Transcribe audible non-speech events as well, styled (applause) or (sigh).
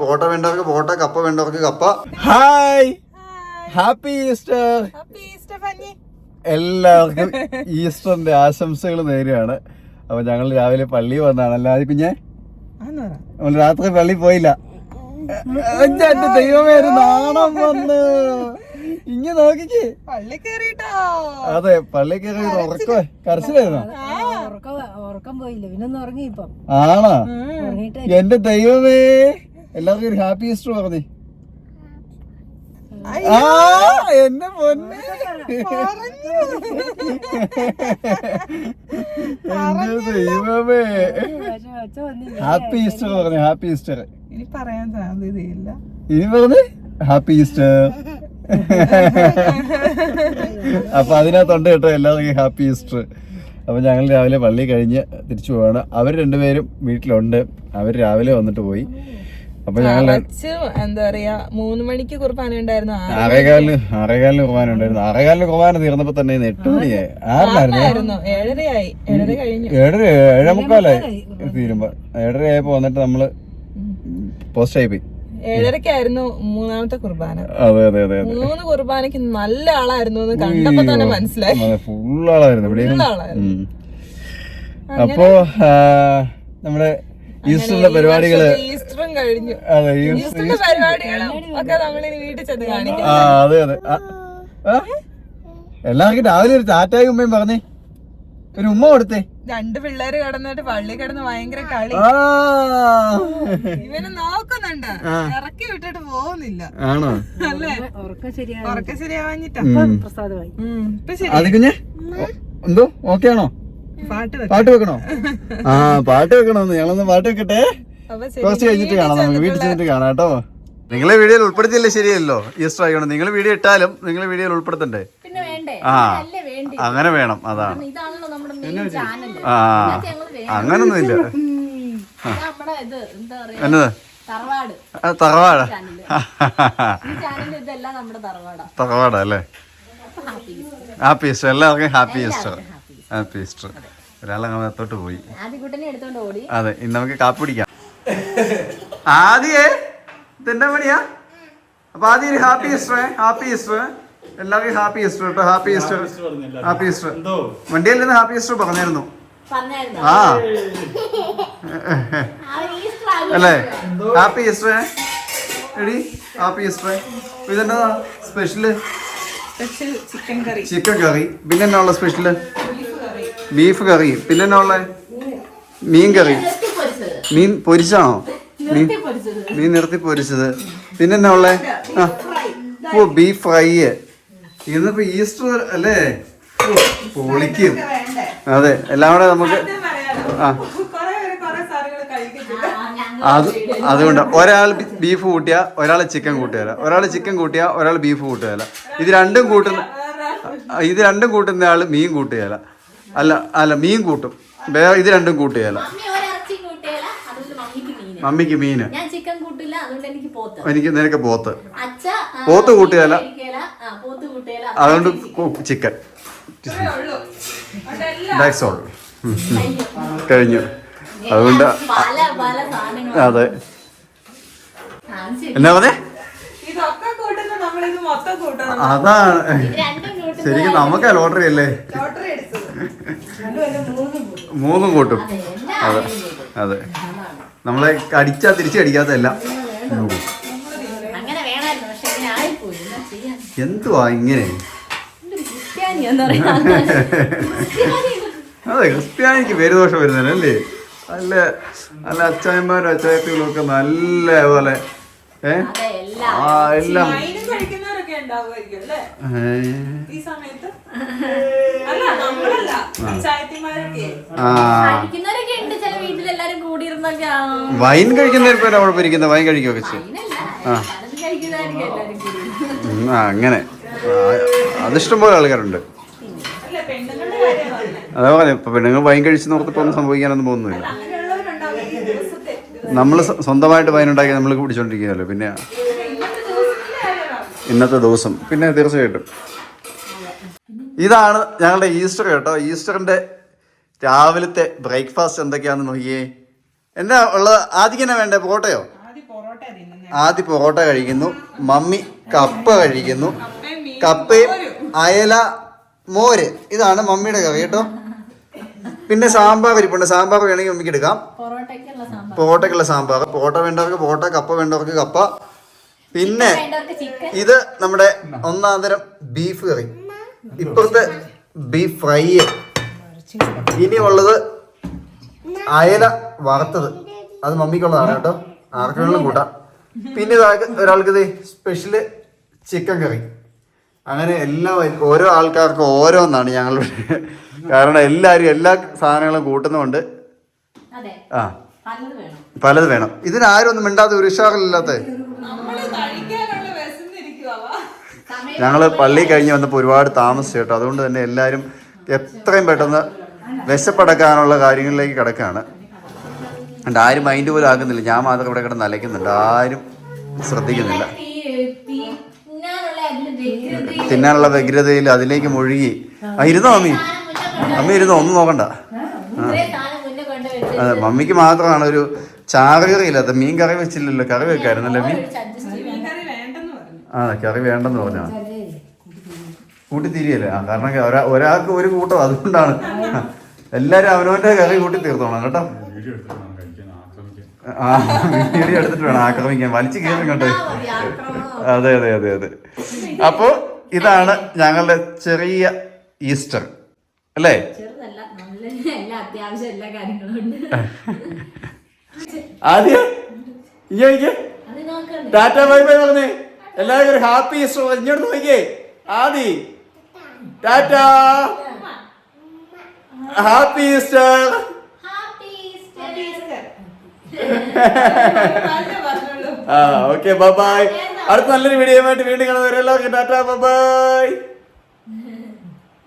പോട്ട വേണ്ടവർക്ക് പോട്ട കപ്പ വേണ്ടവർക്ക് കപ്പ. Hi. Happy easter. Happy easter ഫന്നി എല്ലാവർക്കും ഈസ്റ്ററിന്റെ ആശംസകൾ നേരെയാണ് അപ്പൊ ഞങ്ങൾ രാവിലെ പള്ളി വന്നാണ്. അല്ലാതെ കുഞ്ഞെ രാത്രി പള്ളി പോയില്ല. ദൈവമേ ഒരു നാണം വന്ന്. ഇങ്ങ നോക്കിക്കേ. പള്ളി കേറിട്ടോ അതെ പള്ളി കയറി ഉറക്കോ കരച്ചിലായിരുന്നോ? ഉറക്കം ഉറക്കം പോയില്ല. പിന്നെ ഉറങ്ങി ഇപ്പം. ആണോ? എന്റെ ദൈവമേ. എല്ലാവർക്കും ഒരു ഹാപ്പി ഈസ്റ്റർ പറഞ്ഞേ. ആ എന്റെ പൊന്നെ. എന്റെ ദൈവമേ. ഹാപ്പി ഈസ്റ്റർ പറഞ്ഞു ഹാപ്പി ഈസ്റ്റർ. ഇനി പറയാൻ സാധ്യതയില്ല ഇനി പറഞ്ഞു ഹാപ്പി ഈസ്റ്റർ. (laughs) അപ്പൊ അതിനകത്തുണ്ട് കേട്ടോ എല്ലാവർക്കും ഹാപ്പി ഈസ്റ്റർ. അപ്പൊ ഞങ്ങൾ രാവിലെ പള്ളി കഴിഞ്ഞ് തിരിച്ചു പോവാണ്. അവർ രണ്ടുപേരും വീട്ടിലുണ്ട്. അവർ രാവിലെ വന്നിട്ട് പോയി. അപ്പൊ ഞങ്ങൾ എന്താ പറയാ മൂന്ന് മണിക്ക് കുർബാന ഉണ്ടായിരുന്നു ആറ് ആറേകാലിന് ആറേകാലിന് കുർബാന ഉണ്ടായിരുന്നു. ആറേകാലിന് കുർബാന തീർന്നപ്പോ തന്നെ എട്ട് മണിയായി. ആറിനായിരുന്നു ഏഴരയായി. ഏഴര കഴിഞ്ഞു. ഏഴര ഏഴേമുക്കാലായി തീരുമ്പോ. ഏഴര ആയപ്പോ വന്നിട്ട് നമ്മൾ പോസ്റ്റ് ആയി പോയി. ഏഴരക്കായിരുന്നു മൂന്നാമത്തെ കുർബാന. അതെ അതെ അതെ മൂന്ന് കുർബാനക്ക് നല്ല ആളായിരുന്നു എന്ന് കണ്ടപ്പോ തന്നെ മനസ്സിലായി. ഫുൾ ആളായിരുന്നു. ഇവിടെ. അപ്പോ നമ്മുടെ ഈസ്റ്ററിന്റെ പരിപാടികൾ ഈസ്റ്ററും കഴിഞ്ഞു. അതെ ഈസ്റ്ററിന്റെ പരിപാടികളും ഒക്കെ നമ്മളിനി വീട്ടിൽ ചെന്ന് കാണിക്കും. ആ അതെ. അതെ? എല്ലാവർക്കും രാവിലെ ഒരു ചാറ്റായി ഉമ്മയും പറഞ്ഞേ. ഒരു ഉമ്മ കൊടുത്തേ. രണ്ട് പിള്ളേര് കിടന്നിട്ട് പള്ളി കിടന്ന് ഭയങ്കര കളി. ആ. ഇവന് നോക്കുന്നുണ്ട്. ഇറക്കി വിട്ടിട്ട് പോകുന്നില്ല. ആണോ? അല്ലേ? ഉറക്കം ശരിയാ ഉറക്ക ശരിയാവാഞ്ഞിട്ടാ. പ്രസാദമായി. ഇപ്പൊ ശരി. അത് കുഞ്ഞെ? എന്തോ? ഓക്കെ ആണോ? പാട്ട് വെക്കാം. പാട്ട് വെക്കണോ? ആ പാട്ട് വെക്കണോന്ന് ഞങ്ങളൊന്ന് പാട്ട് വെക്കട്ടെ. കുറച്ച് കഴിഞ്ഞിട്ട് കാണാം. നമുക്ക് വീട്ടിൽ ചെന്നിട്ട് കാണാം കേട്ടോ. നിങ്ങളെ വീഡിയോയിൽ ഉൾപ്പെടുത്തിയില്ലേ ശരിയല്ലോ? ഈസ്റ്റർ ആയിക്കോണം നിങ്ങൾ വീഡിയോ ഇട്ടാലും നിങ്ങൾ വീഡിയോയിൽ ഉൾപ്പെടുത്തണ്ടേ? പിന്നെ വേണ്ടേ? ആ. അങ്ങനെ വേണം അതാണ് ഇതാണല്ലോ നമ്മുടെ മെയിൻ ചാനൽ ആ. അങ്ങനൊന്നുമില്ല. നമ്മുടെ ഇത് എന്താ പറയാ? എന്നത്? തറവാട്. തറവാട്. ഈ ചാനൽ ഇതെല്ലാം നമ്മുടെ തറവാടാ. തറവാടാ അല്ലേ? ഹാപ്പി ഈസ്റ്റർ എല്ലാവർക്കും ഹാപ്പി ഈസ്റ്റർ ഹാപ്പി ഈസ്റ്റർ ഒരാളങ്ങ് അകത്തോട്ട് പോയി. എടുത്തോണ്ട് ഓടി. അതെ ഇന്ന് നമുക്ക് കാപ്പി പിടിക്കാം ആദ്യേ ഇതെന്താ പണിയാ? അപ്പൊ ആദ്യം ഒരു ഹാപ്പി ഈസ്റ്റർ ഹാപ്പി ഈസ്റ്റർ എല്ലാവർക്കും ഹാപ്പി ഈസ്റ്റർ കേട്ടോ ഹാപ്പി ഈസ്റ്റർ. Happy easter. വണ്ടിയിൽ നിന്ന് ഹാപ്പി ഈസ്റ്റർ പറഞ്ഞായിരുന്നു. പറഞ്ഞായിരുന്നു. ആ. അല്ലേ? Happy easter. എടി ഹാപ്പി ഈസ്റ്റർ. ഇതെന്നാ special? Special chicken curry. Chicken curry. പിന്നെ എന്നാ ഉള്ള സ്പെഷ്യൽ? ബീഫ് കറി. പിന്നെ എന്നാ ഉള്ള? മീൻ കറി. മീൻ പൊരിച്ചാണോ? മീൻ മീൻ നിർത്തി പൊരിച്ചത്. പിന്നെ എന്നാ ഉള്ളേ? ആ. ഓ ബീഫ് ഫ്രൈ ഇന്നിപ്പോ ഈസ്റ്റർ അല്ലേ? പൊളിക്കും. അതെ എല്ലാം കൂടെ നമുക്ക് ആ. അത് അതുകൊണ്ട് ഒരാൾ ബീഫ് കൂട്ടിയാ ഒരാൾ ചിക്കൻ കൂട്ടുകയില്ല. ഒരാൾ ചിക്കൻ കൂട്ടിയാ ഒരാൾ ബീഫ് കൂട്ടുകയില്ല. ഇത് രണ്ടും കൂട്ടുന്ന ഇത് രണ്ടും കൂട്ടുന്ന ആൾ മീൻ കൂട്ടുകയില്ല. അല്ല അല്ല മീൻ കൂട്ടും. വേറെ ഇത് രണ്ടും കൂട്ടുകയില്ല. മമ്മിക്ക് മീന്. എനിക്ക് നിനക്ക് പോത്ത്. പോത്ത് കൂട്ടിയല്ല. കഴിക്കുകയില്ല. ആ, പോത്ത് കൂട്ടിയല്ല അതുകൊണ്ട് ചിക്കൻ. ദാറ്റ്സ് ഓൾ കഴിഞ്ഞു. അതുകൊണ്ട് പല പല സാധനങ്ങൾ അതെ. എന്നാ പറഞ്ഞേ? അതാണ്. ശരിക്കും നമുക്കാ ലോട്ടറി അല്ലേ? മൂന്നും കൂട്ടും. അതെ, അതെ. നമ്മളെ അടിച്ചാ തിരിച്ച് അടിക്കാത്തതല്ല എന്തുവാ ഇങ്ങനെ? അതെ ക്രിസ്ത്യാനിക്ക് പേരുദോഷം വരുന്നില്ല അല്ലേ? നല്ല നല്ല അച്ചായന്മാരും അച്ചായത്തികളും ഒക്കെ നല്ല പോലെ ഏ? ആ എല്ലാം. വൈൻ കഴിക്കുന്നവർ പേര് അവിടെ ഇരിക്കുന്ന വൈൻ കഴിക്കുകയൊക്കെ ചെയ്യും. എല്ലാരും ആ. അങ്ങനെ. അതിഷ്ടം പോലെ ആൾക്കാരുണ്ട്. അല്ല പെണ്ണുങ്ങളുടെ കാര്യം പറഞ്ഞത് അതാ പറയാം ഇപ്പൊ പെണ്ണുങ്ങൾ വൈൻ കഴിച്ച് നോർത്തിട്ട് ഒന്നും സംഭവിക്കാനൊന്നും പോകുന്നില്ല. നമ്മൾ സ്വന്തമായിട്ട് വൈൻ ഉണ്ടാക്കി നമ്മൾ കുടിച്ചോണ്ടിരിക്കുകയല്ലോ പിന്നെ ഇന്നത്തെ ദിവസം. പിന്നെ തീർച്ചയായിട്ടും. ഇതാണ് ഞങ്ങളുടെ ഈസ്റ്റർ കേട്ടോ. ഈസ്റ്ററിന്റെ രാവിലത്തെ ബ്രേക്ക്ഫാസ്റ്റ് എന്തൊക്കെയാണെന്ന് നോക്കിയേ. എന്താ ഉള്ളത്? ആദ്യം എന്നാ വേണ്ടേ? പൊറോട്ടയോ? ആദ്യം പൊറോട്ട കഴിക്കുന്നു. മമ്മി കപ്പ കഴിക്കുന്നു. കപ്പയും അയല മോര്. ഇതാണ് മമ്മിയുടെ കവി കേട്ടോ. പിന്നെ സാമ്പാർ ഇരിപ്പുണ്ട്. സാമ്പാർ വേണമെങ്കിൽ മമ്മിക്ക് എടുക്കാം. പൊറോട്ടയ്ക്കുള്ള സാമ്പാർ. പൊറോട്ട വേണ്ടവർക്ക് പൊറോട്ട കപ്പ വേണ്ടവർക്ക് കപ്പ. പിന്നെ ഇത് നമ്മുടെ ഒന്നാം തരം ബീഫ് കറി. ഇപ്പുറത്തെ ബീഫ് ഫ്രൈ. ഇനിയുള്ളത് അയല വറുത്തത്. അത് മമ്മിക്കുള്ളതാണ് കേട്ടോ. ആർക്കെങ്കിലും വേണമെങ്കിലും കൂട്ടാം. പിന്നെ ഒരാൾക്ക് ഇത് സ്പെഷ്യൽ ചിക്കൻ കറി അങ്ങനെ എല്ലാ ഓരോ ആൾക്കാർക്കും ഓരോന്നാണ് ഞങ്ങൾ കാരണം എല്ലാവരും എല്ലാ സാധനങ്ങളും കൂട്ടുന്നുണ്ട് അതെ. ആ. പലത് വേണം. പലത് വേണം. ഇതിനാരും ഒന്നും മിണ്ടാത്ത ഒരു ഉഷാറില്ലാത്ത ഞങ്ങൾ പള്ളി കഴിഞ്ഞ് വന്നപ്പോൾ ഒരുപാട് താമസിച്ചു കേട്ടോ. അതുകൊണ്ട് തന്നെ എല്ലാവരും എത്രയും പെട്ടെന്ന് വിശപ്പടക്കാനുള്ള കാര്യങ്ങളിലേക്ക് കിടക്കുകയാണ്. അതുകൊണ്ട് ആരും മൈൻഡ് പോലും ആകുന്നില്ല ഞാൻ മാത്രം ഇവിടെ കിടന്ന് അലയ്ക്കുന്നുണ്ട്. ആരും ശ്രദ്ധിക്കുന്നില്ല. തിന്നാനുള്ള വ്യഗ്രതയിൽ അതിലേക്ക് മുഴുകി. ആ ഇരുന്നോ അമ്മി? അമ്മി ഇരുന്നോ? ഒന്നും നോക്കണ്ട. അതെ മമ്മിക്ക് മാത്രമാണ് ഒരു ചാറ് മീൻ കറി വെച്ചില്ലല്ലോ കറി വെക്കായിരുന്നല്ലേ മീൻ ആ കറി വേണ്ടെന്ന് പറഞ്ഞാ കൂട്ടി തിരിയല്ലേ ആ കാരണം ഒരാ ഒരാൾക്ക് ഒരു കൂട്ടം അതുകൊണ്ടാണ്. എല്ലാരും അവനവന്റെ കറി കൂട്ടി തീർത്തോണം കേട്ടോ. ആ വീഡിയോ എടുത്തിട്ട് വേണം ആക്രമിക്കാൻ. വലിച്ചു കയറി കേട്ടോ അതെ അതെ അതെ അതെ. അപ്പോ ഇതാണ് ഞങ്ങളുടെ ചെറിയ ഈസ്റ്റർ അല്ലേ? ആദ്യം ടാറ്റ ബൈ ബൈ പറഞ്ഞേ. എല്ലാവരും ഒരു ഹാപ്പി ഈസ്റ്റർ. ഇങ്ങോട്ട് നോക്കിയേ. Adi. Tata happy easter happy പറഞ്ഞോളൂ ആ ഓക്കെ ബൈ അടുത്ത നല്ലൊരു വീഡിയോ ആയിട്ട് വീണ്ടും കാണുന്നവരെല്ലാവർക്കും ടാറ്റ ബൈ ബൈ.